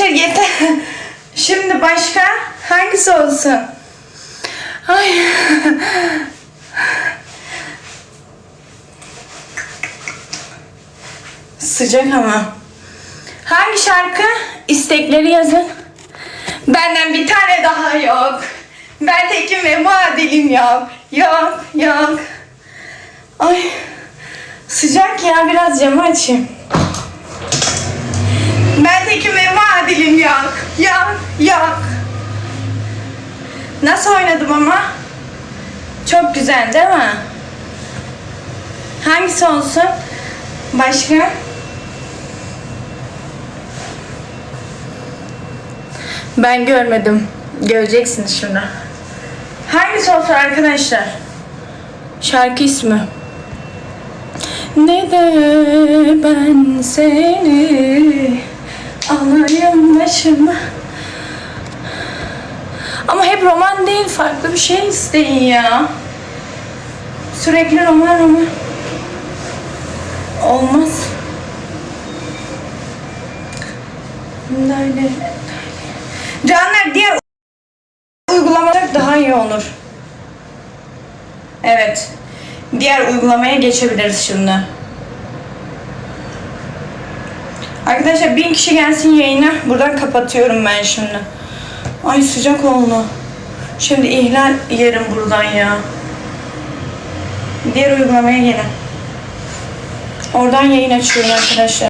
Arkadaşlar yeter. Şimdi başka hangisi olsun? Ay. Sıcak ama. Hangi şarkı? İstekleri yazın. Benden bir tane daha yok. Ben tekim ve muadilim yok. Yok, yok. Ay. Sıcak ya biraz camı açayım. Ben tekim ve Muadilim muadilim yok. Yok, yok. Nasıl oynadım ama? Çok güzel değil mi? Hangisi olsun? Başka? Ben görmedim. Göreceksiniz şimdi. Hangisi olsun arkadaşlar? Şarkı ismi. Ne de ben seni alayım başıma. Ama hep roman değil, farklı bir şey isteyin ya. Sürekli roman roman. Olmaz. Böyle. Canlar diğer uygulamalar daha iyi olur. Evet. Diğer uygulamaya geçebiliriz şimdi. Arkadaşlar bin kişi gelsin yayına. Buradan kapatıyorum ben şimdi. Ay sıcak oldu. Şimdi ihlal yerim buradan ya. Diğer uygulamaya gelin. Oradan yayın açıyorum arkadaşlar.